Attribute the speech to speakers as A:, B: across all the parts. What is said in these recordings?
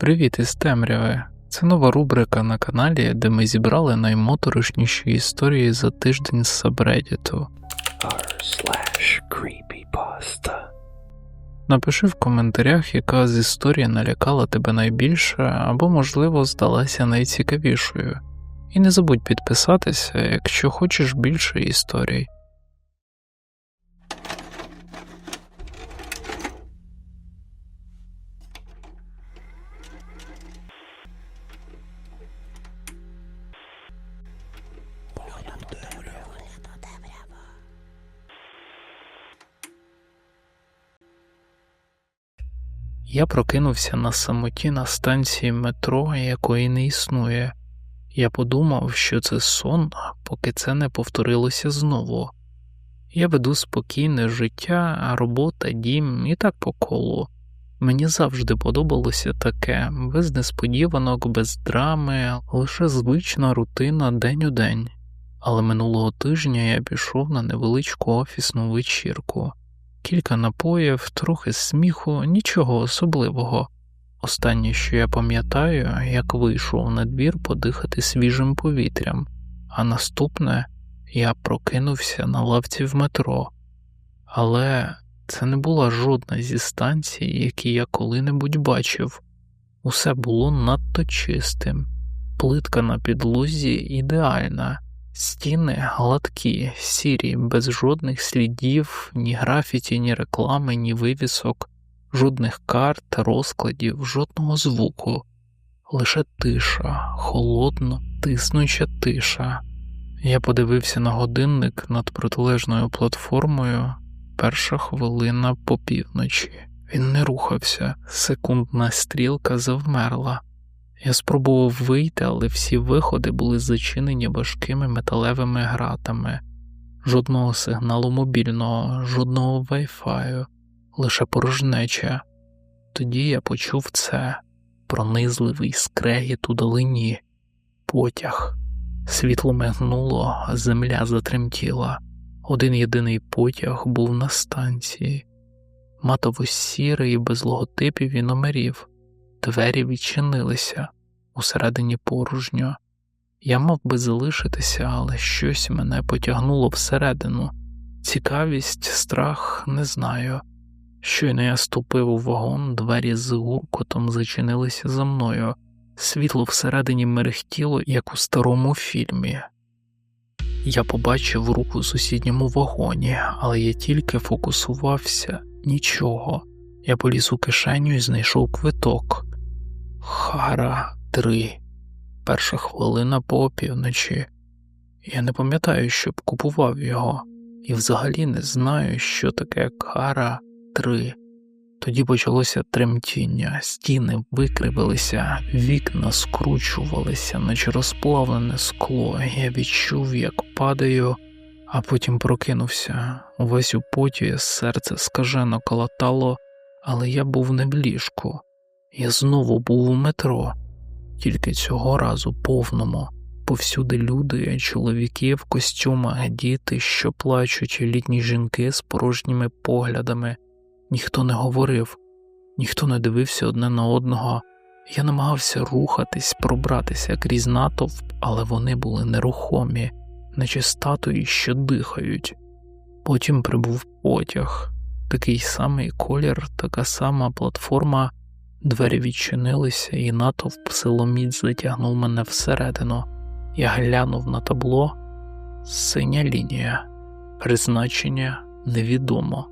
A: Привіт із темряви. Це нова рубрика на каналі, де ми зібрали наймоторошніші історії за тиждень з
B: creepypasta.
A: Напиши в коментарях, яка з історій налякала тебе найбільше або, можливо, здалася найцікавішою. І не забудь підписатися, якщо хочеш більше історій. Я прокинувся на самоті на станції метро, якої не існує. Я подумав, що це сон, поки це не повторилося знову. Я веду спокійне життя, робота, дім і так по колу. Мені завжди подобалося таке, без несподіванок, без драми, лише звична рутина день у день. Але минулого тижня я пішов на невеличку офісну вечірку. Кілька напоїв, трохи сміху, нічого особливого. Останнє, що я пам'ятаю, як вийшов на двір подихати свіжим повітрям, а наступне я прокинувся на лавці в метро. Але це не була жодна зі станцій, які я коли-небудь бачив. Усе було надто чистим, плитка на підлозі ідеальна. Стіни гладкі, сірі, без жодних слідів, ні графіті, ні реклами, ні вивісок, жодних карт, розкладів, жодного звуку, лише тиша, холодна, тиснуча тиша. Я подивився на годинник над протилежною платформою, перша хвилина по півночі. Він не рухався, секундна стрілка завмерла. Я спробував вийти, але всі виходи були зачинені важкими металевими гратами, жодного сигналу мобільного, жодного вайфаю, лише порожнеча. Тоді я почув це пронизливий скрегіт у долині, потяг. Світло мигнуло, а земля затремтіла. Один єдиний потяг був на станції, матово сірий, без логотипів і номерів. Двері відчинилися усередині порожньо. Я мав би залишитися, але щось мене потягнуло всередину. Цікавість, страх, не знаю. Щойно я ступив у вагон, двері з гуркотом зачинилися за мною, світло всередині мерехтіло, як у старому фільмі. Я побачив руку в сусідньому вагоні, але я тільки фокусувався нічого. Я поліз у кишеню і знайшов квиток. Хара три. Перша хвилина по опівночі. Я не пам'ятаю, щоб купував його, і взагалі не знаю, що таке кара три. Тоді почалося тремтіння, стіни викривилися, вікна скручувалися, наче розплавлене скло. Я відчув, як падаю, а потім прокинувся. Увесь у поті серце скажено колотало, але я був не в ліжку. Я знову був у метро, тільки цього разу повному. Повсюди люди, чоловіки в костюмах, діти, що плачуть, літні жінки з порожніми поглядами. Ніхто не говорив, ніхто не дивився одне на одного. Я намагався рухатись, пробратися крізь натовп, але вони були нерухомі, наче статуї, що дихають. Потім прибув потяг, такий самий колір, така сама платформа. Двері відчинилися, і натовп силоміць затягнув мене всередину. Я глянув на табло синя лінія, призначення невідомо.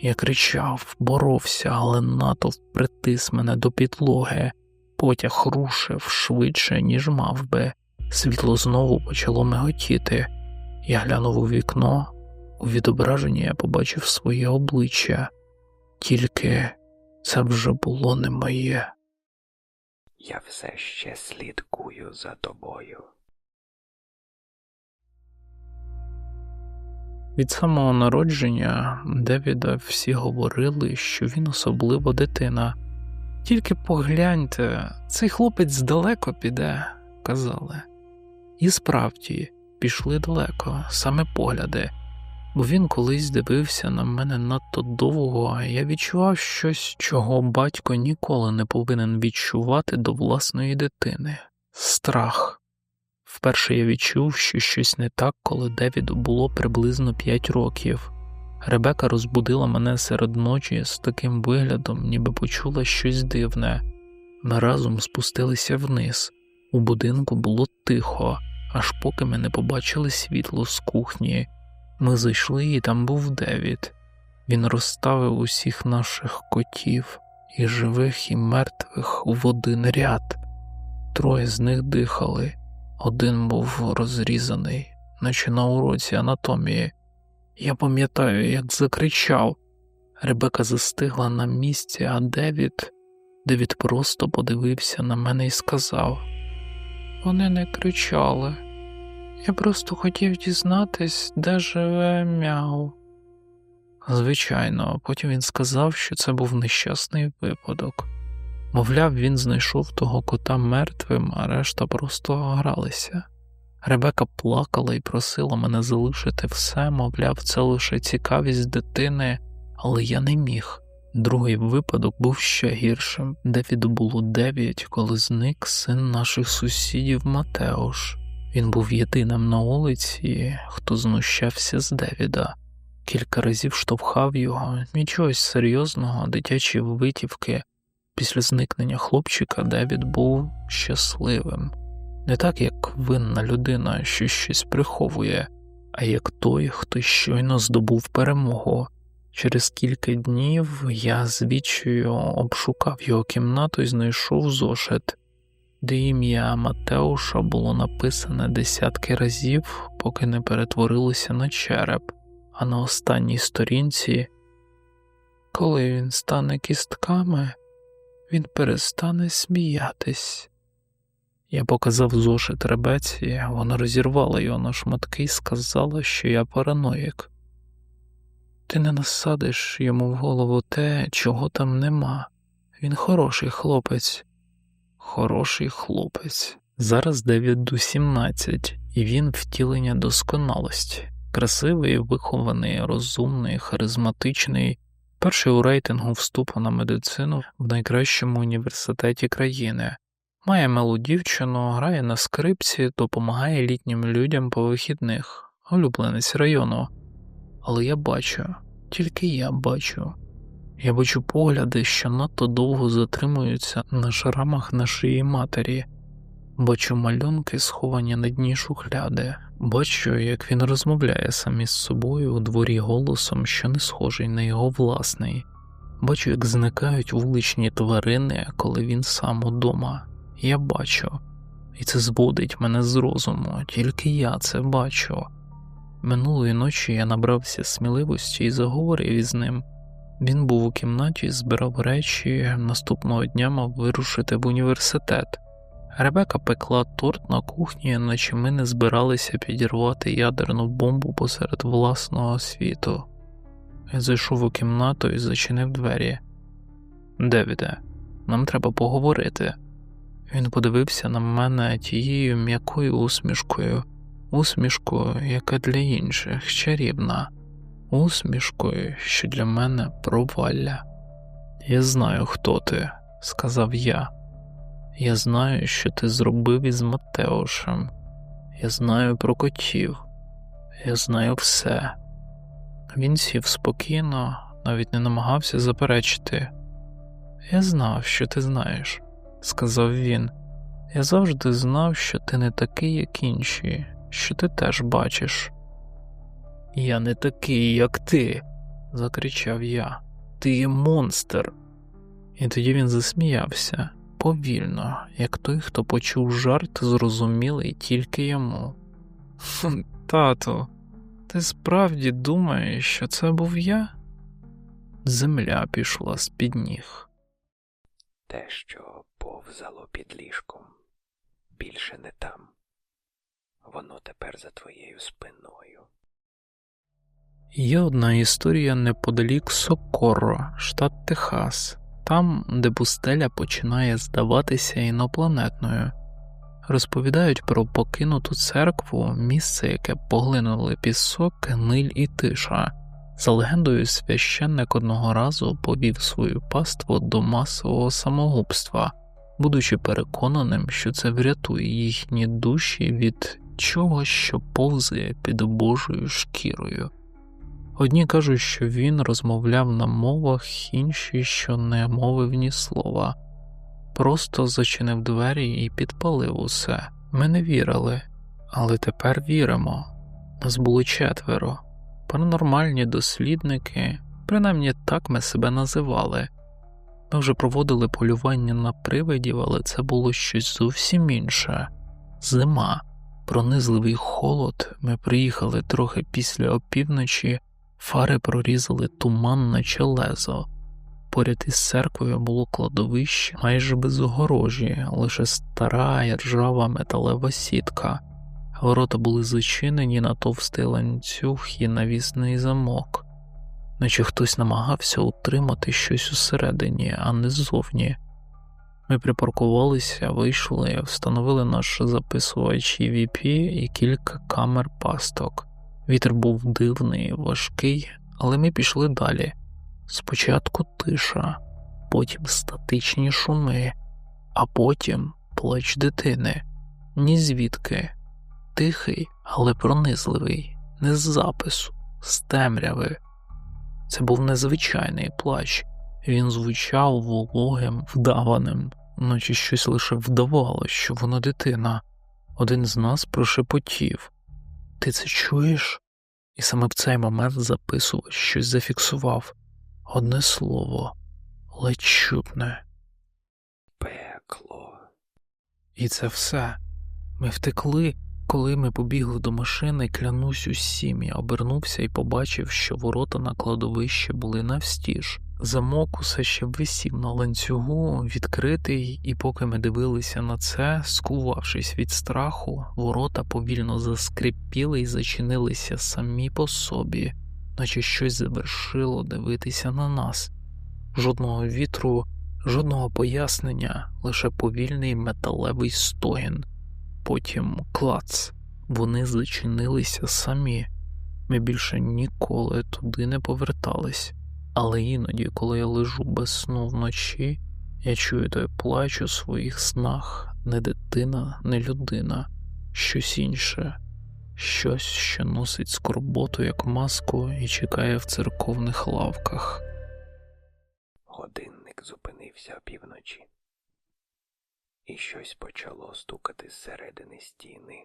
A: Я кричав, боровся, але натовп притис мене до підлоги, потяг рушив швидше, ніж мав би. Світло знову почало миготіти. Я глянув у вікно, у відображенні я побачив своє обличчя, тільки це вже було не моє.
B: Я все ще слідкую за тобою.
A: Від самого народження Девіда всі говорили, що він особлива дитина. Тільки погляньте, цей хлопець далеко піде, казали. І справді, пішли далеко, саме погляди. Бо він колись дивився на мене надто довго, а я відчував щось, чого батько ніколи не повинен відчувати до власної дитини страх. Вперше я відчув, що щось не так, коли Девіду було приблизно п'ять років. Ребека розбудила мене серед ночі з таким виглядом, ніби почула щось дивне. Ми разом спустилися вниз. У будинку було тихо, аж поки ми не побачили світло з кухні. Ми зайшли, і там був Девід. Він розставив усіх наших котів, і живих, і мертвих в один ряд. Троє з них дихали, один був розрізаний, наче на уроці анатомії. Я пам'ятаю, як закричав. Ребека застигла на місці, а Девід. Девід просто подивився на мене і сказав: Вони не кричали. Я просто хотів дізнатись, де живе мяу. Звичайно, потім він сказав, що це був нещасний випадок. Мовляв, він знайшов того кота мертвим, а решта просто гралися. Ребека плакала і просила мене залишити все, мовляв, це лише цікавість дитини, але я не міг. Другий випадок був ще гіршим. Девіду було дев'ять, коли зник син наших сусідів Матеуш. Він був єдиним на вулиці, хто знущався з Девіда. Кілька разів штовхав його, нічогось серйозного, дитячі витівки. Після зникнення хлопчика Девід був щасливим, не так як винна людина, що щось приховує, а як той, хто щойно здобув перемогу. Через кілька днів я звідчою обшукав його кімнату і знайшов зошит, де ім'я Матеуша було написане десятки разів, поки не перетворилося на череп, а на останній сторінці, коли він стане кістками, він перестане сміятись. Я показав зошит ребеці, вона розірвала його на шматки і сказала, що я параноїк. Ти не насадиш йому в голову те, чого там нема. Він хороший хлопець, хороший хлопець. Зараз Девіду 17, і він втілення досконалості, красивий, вихований, розумний, харизматичний, перший у рейтингу вступу на медицину в найкращому університеті країни. Має милу дівчину, грає на скрипці, допомагає літнім людям по вихідних, улюбленець району. Але я бачу, тільки я бачу. Я бачу погляди, що надто довго затримуються на шрамах на шиї матері, бачу малюнки, сховані на дні шухляди, бачу, як він розмовляє сам із собою у дворі голосом, що не схожий на його власний, бачу, як зникають вуличні тварини, коли він сам удома. Я бачу, і це зводить мене з розуму, тільки я це бачу. Минулої ночі я набрався сміливості і заговорив із ним. Він був у кімнаті, збирав речі, наступного дня мав вирушити в університет. Ребека пекла торт на кухні, наче ми не збиралися підірвати ядерну бомбу посеред власного світу. Я зайшов у кімнату і зачинив двері. Девіде, нам треба поговорити. Він подивився на мене тією м'якою усмішкою, усмішкою, яка для інших чарівна, усмішкою, що для мене провалля. Я знаю, хто ти, сказав я. Я знаю, що ти зробив із Матеушем. Я знаю про котів, я знаю все. Він сів спокійно, навіть не намагався заперечити. Я знав, що ти знаєш сказав він, я завжди знав, що ти не такий, як інші, що ти теж бачиш. Я не такий, як ти, закричав я. Ти є монстр. І тоді він засміявся повільно, як той, хто почув жарт, зрозумілий тільки йому. Тату, ти справді думаєш, що це був я? Земля пішла з під ніг.
B: Те, що повзало під ліжком, більше не там. Воно тепер за твоєю спиною.
A: Є одна історія неподалік Сокоро, штат Техас, там, де пустеля починає здаватися інопланетною. Розповідають про покинуту церкву, місце, яке поглинули пісок, гниль і тиша. За легендою, священник одного разу повів свою паству до масового самогубства, будучи переконаним, що це врятує їхні душі від чогось, що повзає під божою шкірою. Одні кажуть, що він розмовляв на мовах, інші, що не мовив ні слова, просто зачинив двері і підпалив усе. Ми не вірили, але тепер віримо. Нас було четверо, паранормальні дослідники, принаймні так ми себе називали. Ми вже проводили полювання на привидів, але це було щось зовсім інше зима, пронизливий холод. Ми приїхали трохи після опівночі. Фари прорізали туман наче лезо. Поряд із церквою було кладовище майже без огорожі, лише стара і ржава металева сітка. Ворота були зачинені на товстий ланцюг і навісний замок, наче хтось намагався утримати щось усередині, а не ззовні. Ми припаркувалися, вийшли, встановили наш записувач EVP і кілька камер пасток. Вітер був дивний, важкий, але ми пішли далі. Спочатку тиша, потім статичні шуми, а потім плач дитини, ні звідки, тихий, але пронизливий, не з запису, з темряви. Це був незвичайний плач, він звучав вологим, вдаваним, наче щось лише вдавало, що вона дитина. Один з нас прошепотів. Ти це чуєш? І саме в цей момент записувач щось зафіксував одне слово ледь чутне.
B: Пекло.
A: І це все. Ми втекли, коли ми побігли до машини, клянусь усім, я обернувся і побачив, що ворота на кладовище були навстіж. Замок усе ще висів на ланцюгу, відкритий, і поки ми дивилися на це, скувавшись від страху, ворота повільно заскрипіли і зачинилися самі по собі, наче щось завершило дивитися на нас. Жодного вітру, жодного пояснення, лише повільний металевий стогін. Потім клац, вони зачинилися самі. Ми більше ніколи туди не повертались. Але іноді, коли я лежу без сну вночі, я чую той плач у своїх снах не дитина, не людина, щось інше, щось, що носить скорботу як маску і чекає в церковних лавках.
B: Годинник зупинився опівночі, і щось почало стукати зсередини стіни.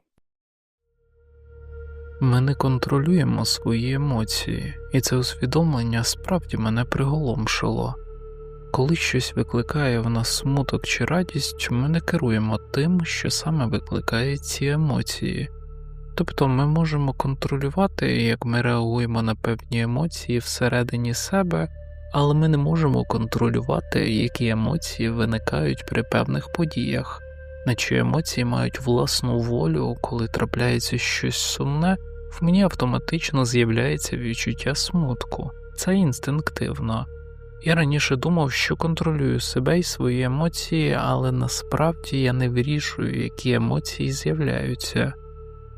A: Ми не контролюємо свої емоції, і це усвідомлення справді мене приголомшило. Коли щось викликає в нас смуток чи радість, ми не керуємо тим, що саме викликає ці емоції. Тобто ми можемо контролювати, як ми реагуємо на певні емоції всередині себе, але ми не можемо контролювати, які емоції виникають при певних подіях, наче емоції мають власну волю, коли трапляється щось сумне, в мені автоматично з'являється відчуття смутку, це інстинктивно. Я раніше думав, що контролюю себе і свої емоції, але насправді я не вирішую, які емоції з'являються.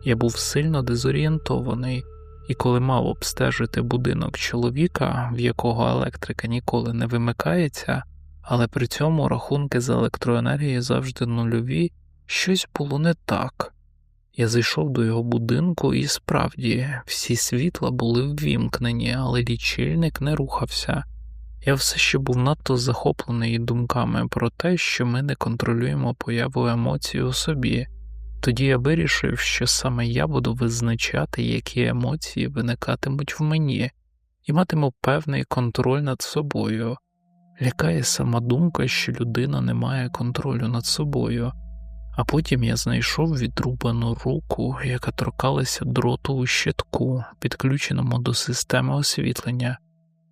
A: Я був сильно дезорієнтований, і коли мав обстежити будинок чоловіка, в якого електрика ніколи не вимикається, але при цьому рахунки за електроенергію завжди нульові, щось було не так. Я зайшов до його будинку, і справді всі світла були ввімкнені, але лічильник не рухався. Я все ще був надто захоплений думками про те, що ми не контролюємо появу емоцій у собі. Тоді я вирішив, що саме я буду визначати, які емоції виникатимуть в мені, і матиму певний контроль над собою. Лякає сама думка, що людина не має контролю над собою, а потім я знайшов відрубану руку, яка торкалася дроту у щитку, підключеному до системи освітлення.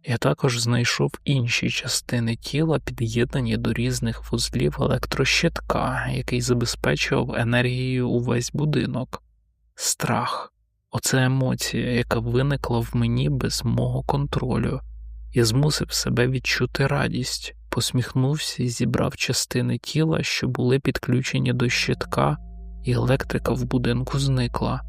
A: Я також знайшов інші частини тіла, під'єднані до різних вузлів електрощитка, який забезпечував енергією увесь будинок. Страх оце емоція, яка виникла в мені без мого контролю. Я змусив себе відчути радість, посміхнувся і зібрав частини тіла, що були підключені до щитка, і електрика в будинку зникла.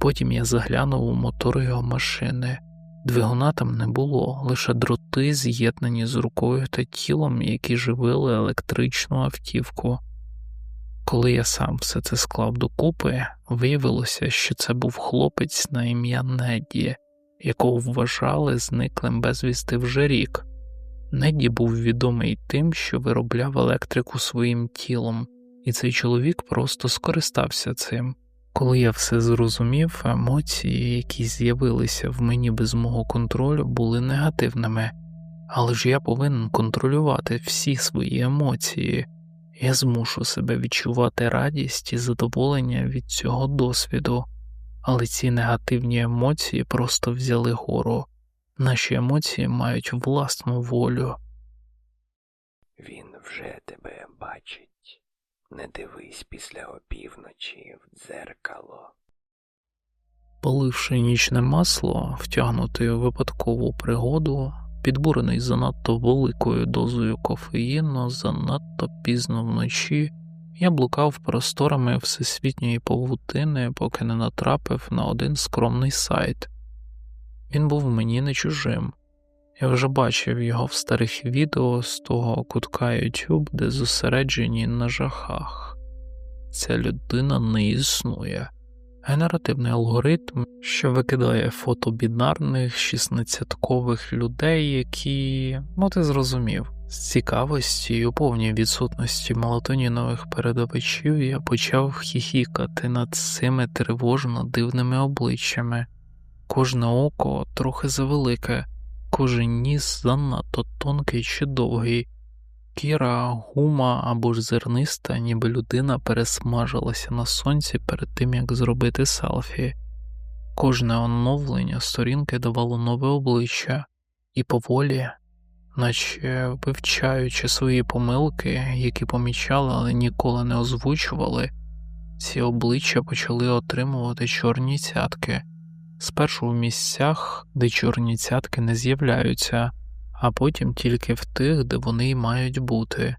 A: Потім я заглянув у мотор його машини. Двигуна там не було, лише дроти, з'єднані з рукою та тілом, які живили електричну автівку. Коли я сам все це склав докупи, виявилося, що це був хлопець на ім'я Неді, якого вважали зниклим безвісти вже рік. Неді був відомий тим, що виробляв електрику своїм тілом, і цей чоловік просто скористався цим. Коли я все зрозумів, емоції, які з'явилися в мені без мого контролю, були негативними, але ж я повинен контролювати всі свої емоції. Я змушу себе відчувати радість і задоволення від цього досвіду, але ці негативні емоції просто взяли гору. Наші емоції мають власну волю.
B: Він вже тебе бачить. Не дивись після опівночі в дзеркало.
A: Поливши нічне масло, втягнутий у випадкову пригоду, підбурений занадто великою дозою кофеїну, занадто пізно вночі, я блукав просторами всесвітньої павутини, поки не натрапив на один скромний сайт. Він був мені не чужим. Я вже бачив його в старих відео з того кутка YouTube, де зосереджені на жахах. Ця людина не існує. Генеративний алгоритм, що викидає фото бінарних 16-кових людей, які, ну ти зрозумів, з цікавості і у повній відсутності мелатонінових передавачів я почав хіхікати над цими тривожно дивними обличчями. Кожне око трохи завелике, кожен ніс занадто тонкий чи довгий. Кіра, гума або ж зерниста, ніби людина пересмажилася на сонці перед тим, як зробити селфі. Кожне оновлення сторінки давало нове обличчя, і поволі, наче вивчаючи свої помилки, які помічали, але ніколи не озвучували, ці обличчя почали отримувати чорні цятки, спершу в місцях, де чорні цятки не з'являються а потім тільки в тих, де вони й мають бути.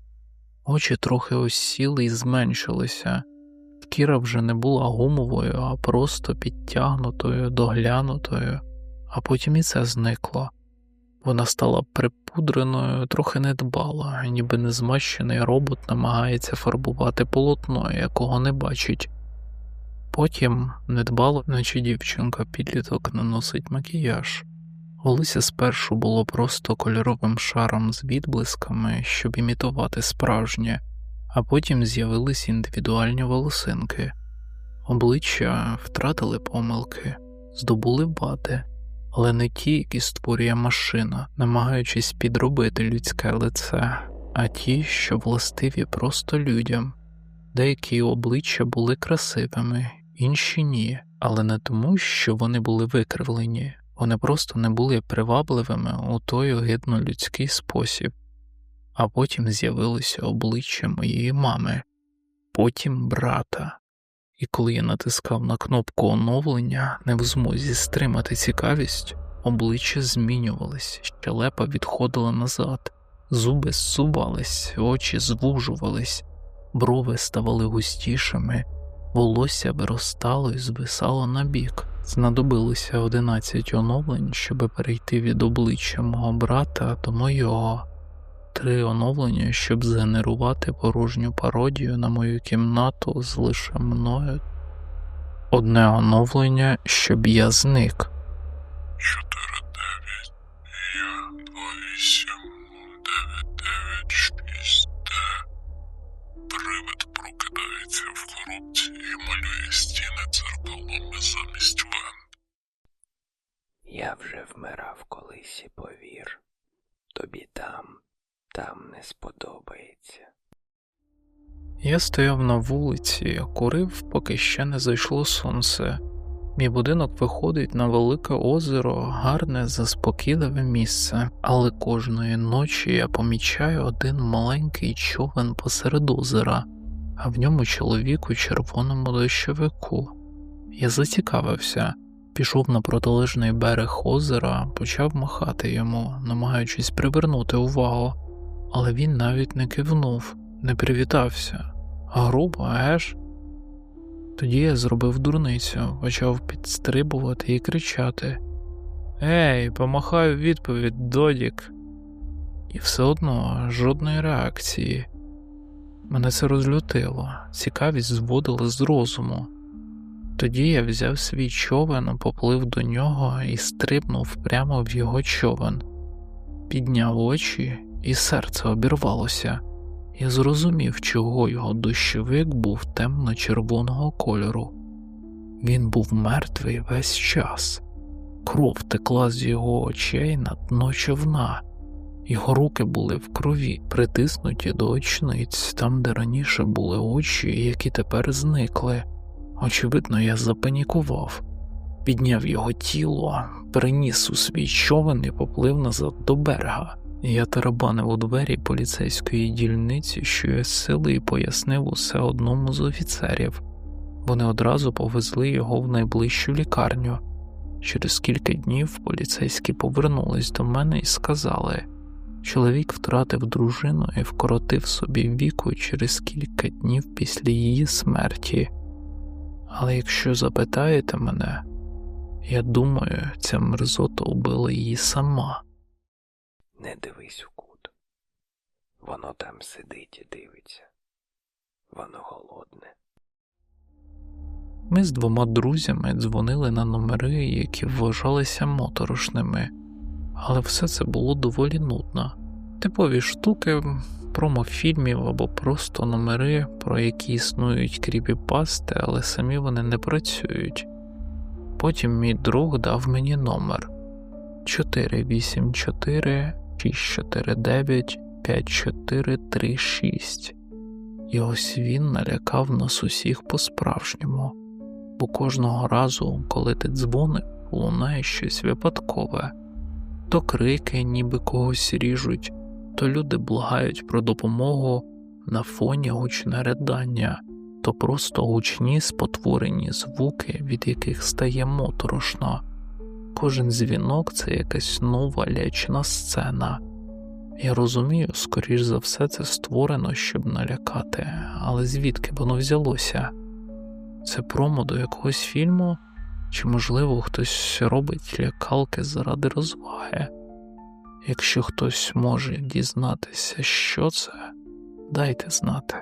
A: Очі трохи осіли і зменшилися. Шкіра вже не була гумовою, а просто підтягнутою, доглянутою, а потім і це зникло. Вона стала припудреною, трохи недбала, ніби незмащений робот намагається фарбувати полотно, якого не бачить. Потім недбало, наче дівчинка підліток наносить макіяж. Волосся спершу було просто кольоровим шаром з відблисками, щоб імітувати справжнє, а потім з'явились індивідуальні волосинки, обличчя втратили помилки, здобули вади, але не ті, які створює машина, намагаючись підробити людське лице, а ті, що властиві просто людям. Деякі обличчя були красивими, інші ні, але не тому, що вони були викривлені. Вони просто не були привабливими у той огидно людський спосіб, а потім з'явилося обличчя моєї мами, потім брата, і коли я натискав на кнопку оновлення, не в змозі стримати цікавість, обличчя змінювались, щелепа відходила назад, зуби зсувались, очі звужувались, брови ставали густішими, волосся виростало і звисало на бік. Знадобилося одинадцять оновлень, щоб перейти від обличчя мого брата до мого, три оновлення, щоб згенерувати порожню пародію на мою кімнату з лише мною, одне оновлення, щоб я зник.
C: 49 я 28 996 Д. Привид прокидається в коробці і малює стіни дзеркалами замість вен.
B: Я вже вмирав колись і повір. Тобі там, там не сподобається.
A: Я стояв на вулиці, курив, поки ще не зайшло сонце. Мій будинок виходить на велике озеро, гарне, заспокійливе місце, але кожної ночі я помічаю один маленький човен посеред озера, а в ньому чоловік у червоному дощовику. Я зацікавився, пішов на протилежний берег озера, почав махати йому, намагаючись привернути увагу, але він навіть не кивнув, не привітався. Грубо, еж? Тоді я зробив дурницю, почав підстрибувати і кричати Ей, помахаю відповідь, Додік. І все одно жодної реакції. Мене це розлютило, цікавість зводила з розуму. Тоді я взяв свій човен, поплив до нього і стрибнув прямо в його човен, підняв очі, і серце обірвалося. Я зрозумів, чого його дощовик був темно-червоного кольору. Він був мертвий весь час, кров текла з його очей на дно човна, його руки були в крові, притиснуті до очниць, там, де раніше були очі, які тепер зникли. Очевидно, я запанікував, підняв його тіло, переніс у свій човен і поплив назад до берега. Я тарабанив у двері поліцейської дільниці, що я сили і пояснив усе одному з офіцерів. Вони одразу повезли його в найближчу лікарню. Через кілька днів поліцейські повернулись до мене і сказали чоловік втратив дружину і вкоротив собі віку через кілька днів після її смерті. Але якщо запитаєте мене, я думаю, ця мерзота убила її сама.
B: Не дивись у кут. Воно там сидить і дивиться. Воно голодне.
A: Ми з двома друзями дзвонили на номери, які вважалися моторошними, але все це було доволі нудно. Типові штуки, промофільмів або просто номери, про які існують кріпіпасти, але самі вони не працюють. Потім мій друг дав мені номер 484 649 5436. І ось він налякав нас усіх по-справжньому, бо кожного разу, коли ти дзвонив, лунає щось випадкове, то крики, ніби когось ріжуть, то люди благають про допомогу на фоні гучне ридання, то просто гучні спотворені звуки, від яких стає моторошно. Кожен дзвінок це якась нова лячна сцена. Я розумію, скоріш за все, це створено, щоб налякати, але звідки воно взялося? Це промо до якогось фільму, чи, можливо, хтось робить лякалки заради розваги? Якщо хтось може дізнатися, що це, дайте знати.